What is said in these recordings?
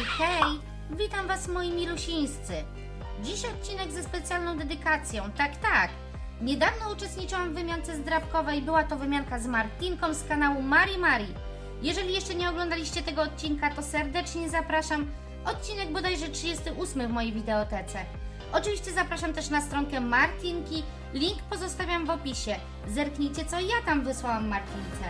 Hej, hej! Witam Was moi milusińscy. Dziś odcinek ze specjalną dedykacją. Tak, tak. Niedawno uczestniczyłam w wymiance zdrabkowej. Była to wymianka z Martinką z kanału Mari Mari. Jeżeli jeszcze nie oglądaliście tego odcinka, to serdecznie zapraszam. Odcinek bodajże 38 w mojej wideotece. Oczywiście zapraszam też na stronkę Martinki. Link pozostawiam w opisie. Zerknijcie, co ja tam wysłałam Martince.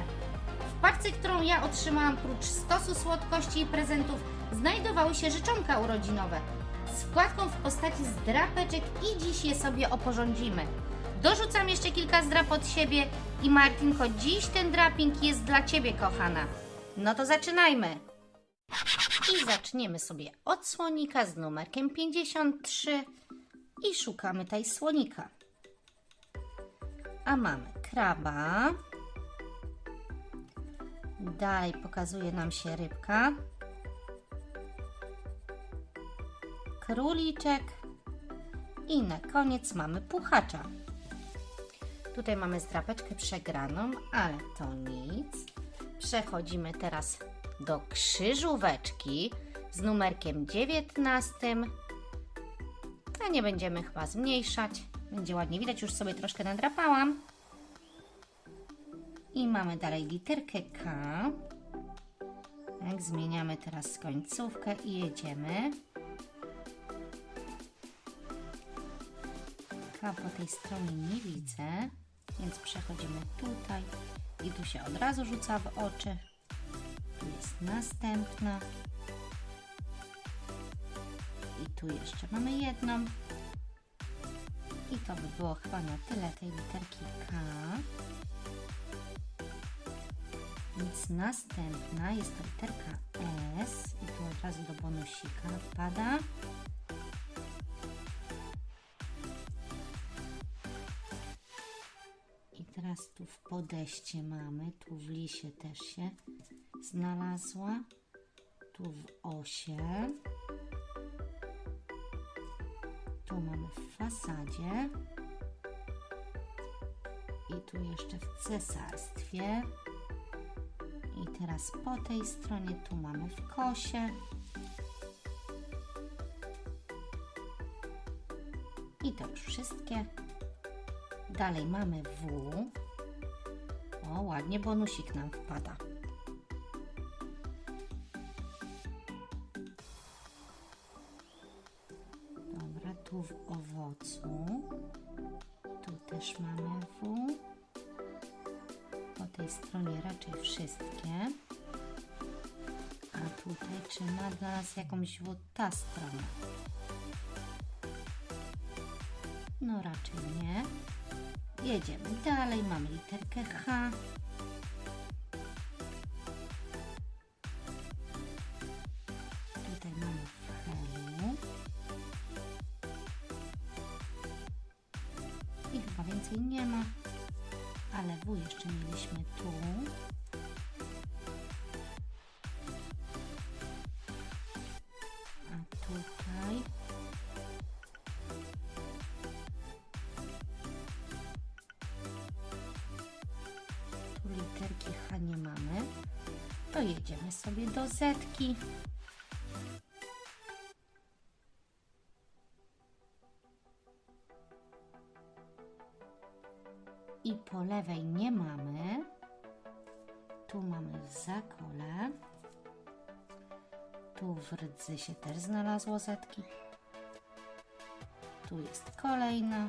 W parce, którą ja otrzymałam prócz stosu słodkości i prezentów, znajdowały się życzonka urodzinowe z wkładką w postaci zdrapeczek i dziś je sobie oporządzimy. Dorzucam jeszcze kilka zdrap od siebie i Martinko, dziś ten draping jest dla Ciebie, kochana. No to zaczynajmy. I zaczniemy sobie od słonika z numerkiem 53 i szukamy tej słonika. A mamy kraba. Dalej pokazuje nam się rybka. Króliczek. I na koniec mamy puchacza. Tutaj mamy zdrapeczkę przegraną, ale to nic. Przechodzimy teraz do krzyżóweczki z numerkiem 19. A nie będziemy chyba zmniejszać. Będzie ładnie widać, już sobie troszkę nadrapałam. I mamy dalej literkę K. Tak, zmieniamy teraz końcówkę i jedziemy. K po tej stronie nie widzę, więc przechodzimy tutaj i tu się od razu rzuca w oczy. Tu jest następna. I tu jeszcze mamy jedną. I to by było chyba na tyle tej literki K. Więc następna jest to literka S i tu od razu do bonusika wpada. Tu w podejście mamy, tu w lisie też się znalazła, tu w osie, tu mamy w fasadzie i tu jeszcze w cesarstwie. I teraz po tej stronie tu mamy w kosie. I to już wszystkie. Dalej mamy W. O, ładnie bonusik nam wpada. Dobra, tu w owocu. Tu też mamy W. Po tej stronie raczej wszystkie. A tutaj czy ma dla nas jakąś W ta strona? No raczej nie. Jedziemy dalej, mamy literkę H. Tutaj mamy helu. I chyba więcej nie ma. Ale W jeszcze mieliśmy tu. Zetki. I po lewej nie mamy. Tu mamy zakole. Tu w rdzy się też znalazło Zetki. Tu jest kolejna.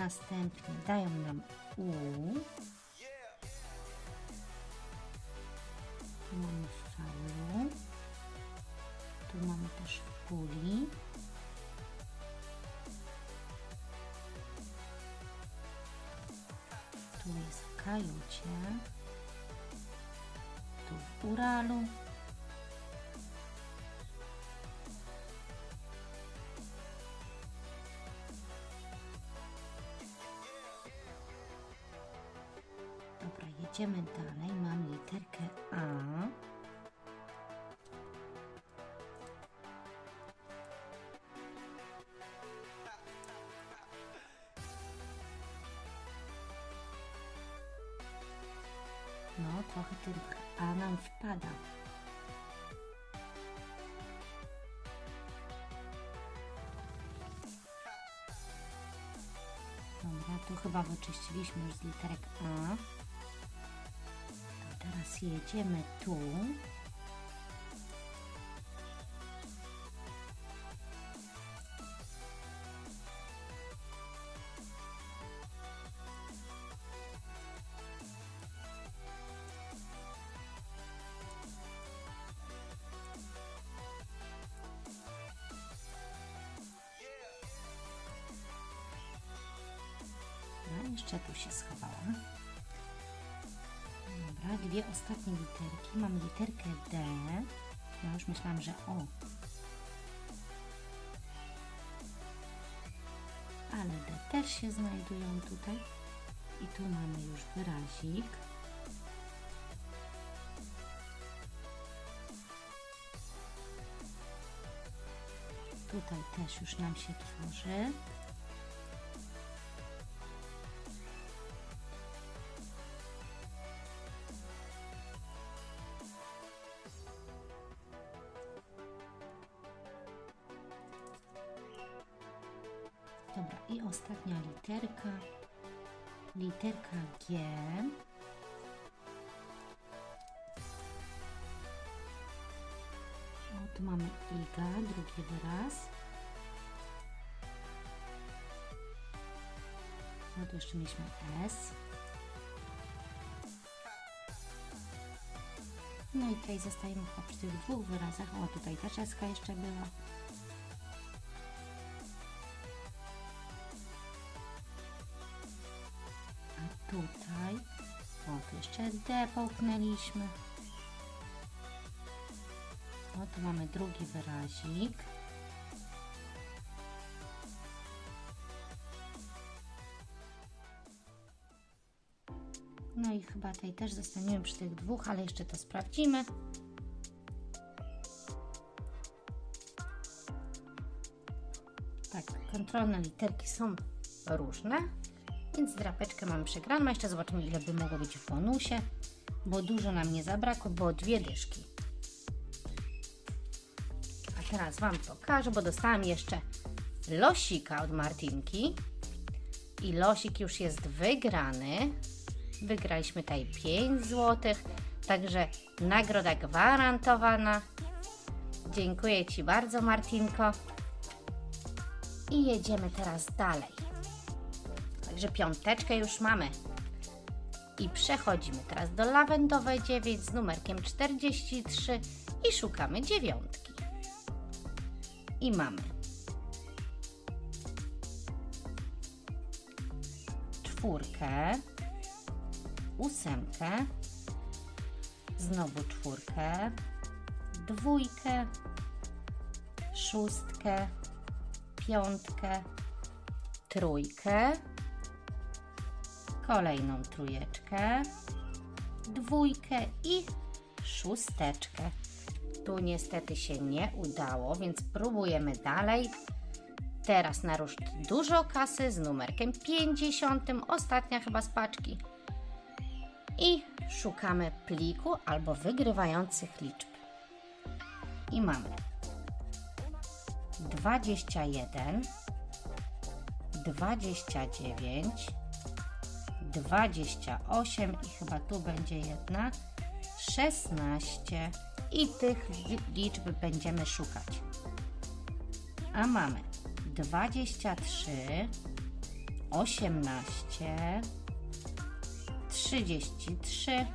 Następnie dają nam U. Tu mamy w. Tu mamy też w puli. Tu jest w kajucie. Tu w Uralu. Jedziemy dalej. Mam literkę A. No, trochę tylko, a nam wpada. Dobra, tu chyba wyczyściliśmy już z literek A. Teraz jedziemy tu. No, jeszcze tu się schowała. Dwie ostatnie literki. Mam literkę D. Ja już myślałam, że O. Ale D też się znajdują tutaj. I tu mamy już wyrazik. Tutaj też już nam się tworzy. Dobra, i ostatnia literka. Literka G. O, tu mamy iga, drugi wyraz. No tu jeszcze mieliśmy S. No i tutaj zostajemy chyba przy tych dwóch wyrazach. O, tutaj też S jeszcze była. Tutaj, o tu jeszcze D połknęliśmy. O tu mamy drugi wyrazik. No i chyba tutaj też zostaniemy przy tych dwóch, ale jeszcze to sprawdzimy. Tak, kontrolne literki są różne, więc drapeczkę mamy przegraną. Jeszcze zobaczymy, ile by mogło być w bonusie, bo dużo nam nie zabrakło, było dwie dyszki. A teraz Wam pokażę, bo dostałam jeszcze losika od Martinki. I losik już jest wygrany. Wygraliśmy tutaj 5 zł, także nagroda gwarantowana. Dziękuję Ci bardzo, Martinko. I jedziemy teraz dalej. Także piąteczkę już mamy. I przechodzimy teraz do lawendowej 9 z numerkiem 43 i szukamy dziewiątki. I mamy czwórkę, ósemkę, znowu czwórkę, dwójkę, szóstkę, piątkę, trójkę, kolejną trójeczkę, dwójkę i szósteczkę. Tu niestety się nie udało, więc próbujemy dalej. Teraz na ruszt dużo kasy z numerkiem 50, ostatnia chyba z paczki. I szukamy pliku albo wygrywających liczb. I mamy 21, 29, 28 i chyba tu będzie jedna, 16 i tych li- liczb będziemy szukać. A mamy 23, 18, 33,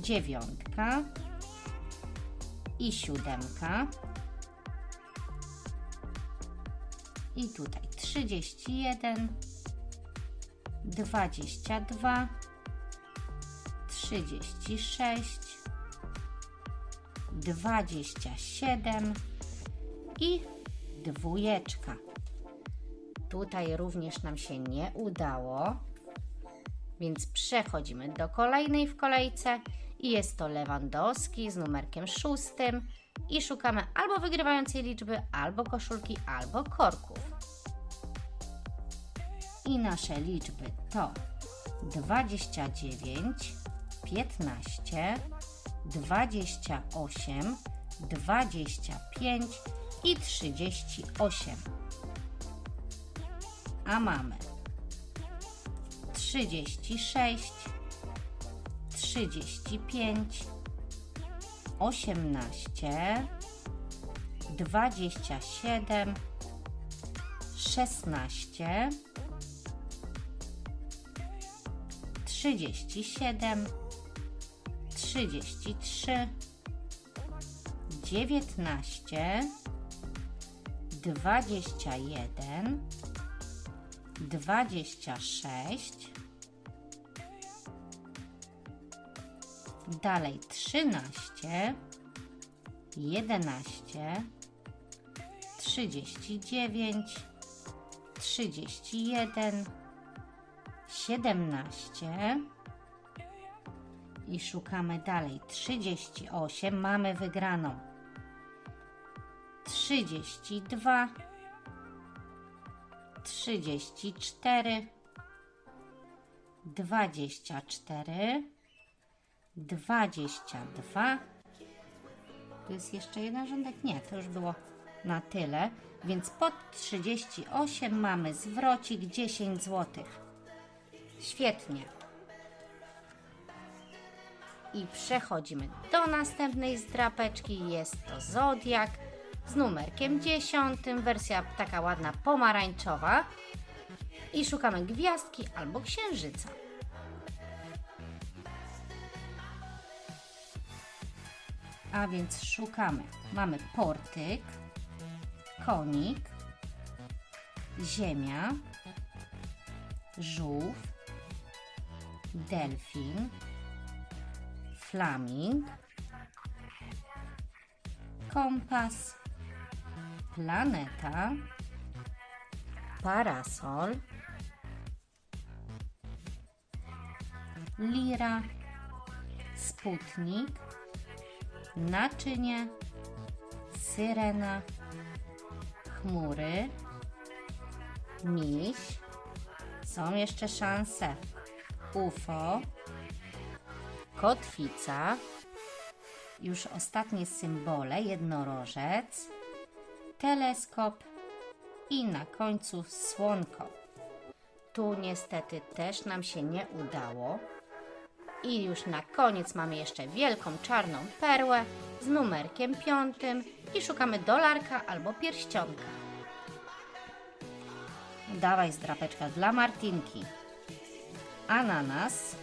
dziewiątka i siódemka. I tutaj 31, 22, 36, 27 i dwójeczka. Tutaj również nam się nie udało, więc przechodzimy do kolejnej w kolejce i jest to Lewandowski z numerkiem szóstym i szukamy albo wygrywającej liczby, albo koszulki, albo korków. I nasze liczby to 29, 15, 28, 25 i 38. A mamy 36, 35, 18, 27, 16, 37, 33, 19, 21, 26, dalej 13, 11, 39, 31, 17 i szukamy dalej 38, mamy wygraną 32, 34, 24, 22. Tu jest jeszcze jeden rządek? Nie, to już było na tyle. Więc pod 38 mamy zwrocik 10 zł. Świetnie. I przechodzimy do następnej zdrapeczki. Jest to Zodiak z numerkiem 10, wersja taka ładna pomarańczowa. I szukamy gwiazdki albo księżyca. A więc szukamy. Mamy portyk, konik, ziemia, żółw, delfin, flaming, kompas, planeta, parasol, lira, sputnik, naczynie, syrena, chmury, miś. Są jeszcze szanse. UFO, kotwica, już ostatnie symbole, jednorożec, teleskop i na końcu słonko. Tu niestety też nam się nie udało. I już na koniec mamy jeszcze wielką czarną perłę z numerkiem piątym i szukamy dolarka albo pierścionka. Dawaj zdrapeczka dla Martinki. Ananas,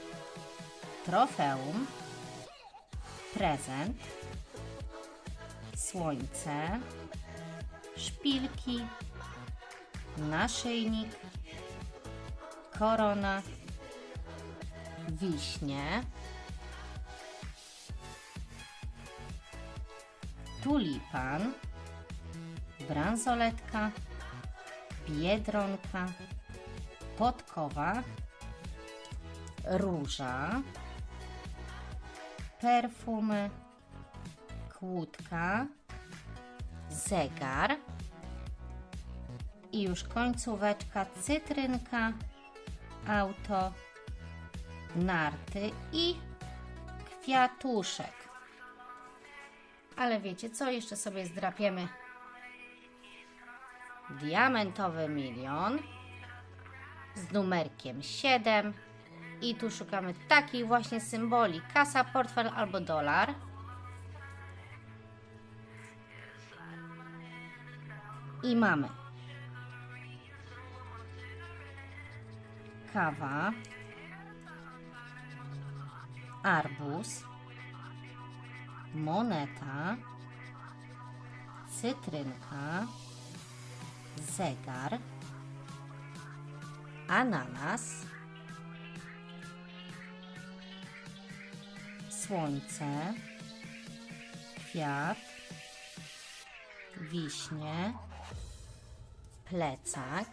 trofeum, prezent, słońce, szpilki, naszyjnik, korona, wiśnie, tulipan, bransoletka, biedronka, podkowa, róża, perfumy, kłódka, zegar i już końcóweczka, cytrynka, auto, narty i kwiatuszek. Ale wiecie co? Jeszcze sobie zdrapiemy diamentowy milion z numerkiem 7 i tu szukamy takich właśnie symboli. Kasa, portfel albo dolar. I mamy. Kawa. Arbuz moneta. Cytrynka. Zegar, ananas, słońce, kwiat, wiśnie, plecak,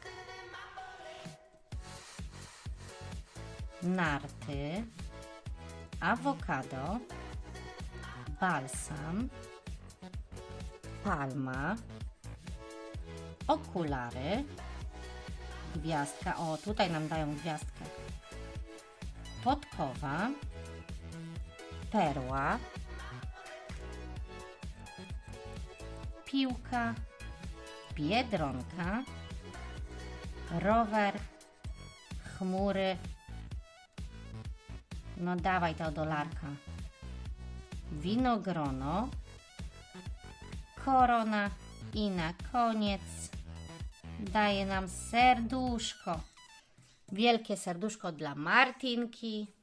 narty, awokado, balsam, palma, okulary, gwiazdka, o tutaj nam dają gwiazdkę, podkowa, perła, piłka, biedronka, rower, chmury. No dawaj to dolarka. Winogrono, korona i na koniec daje nam serduszko. Wielkie serduszko dla Martinki.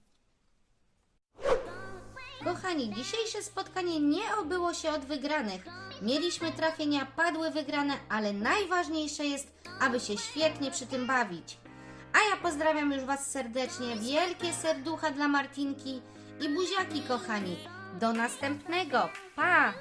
Kochani, dzisiejsze spotkanie nie obyło się od wygranych. Mieliśmy trafienia, padły wygrane, ale najważniejsze jest, aby się świetnie przy tym bawić. A ja pozdrawiam już Was serdecznie. Wielkie serducha dla Martinki i buziaki, kochani. Do następnego. Pa!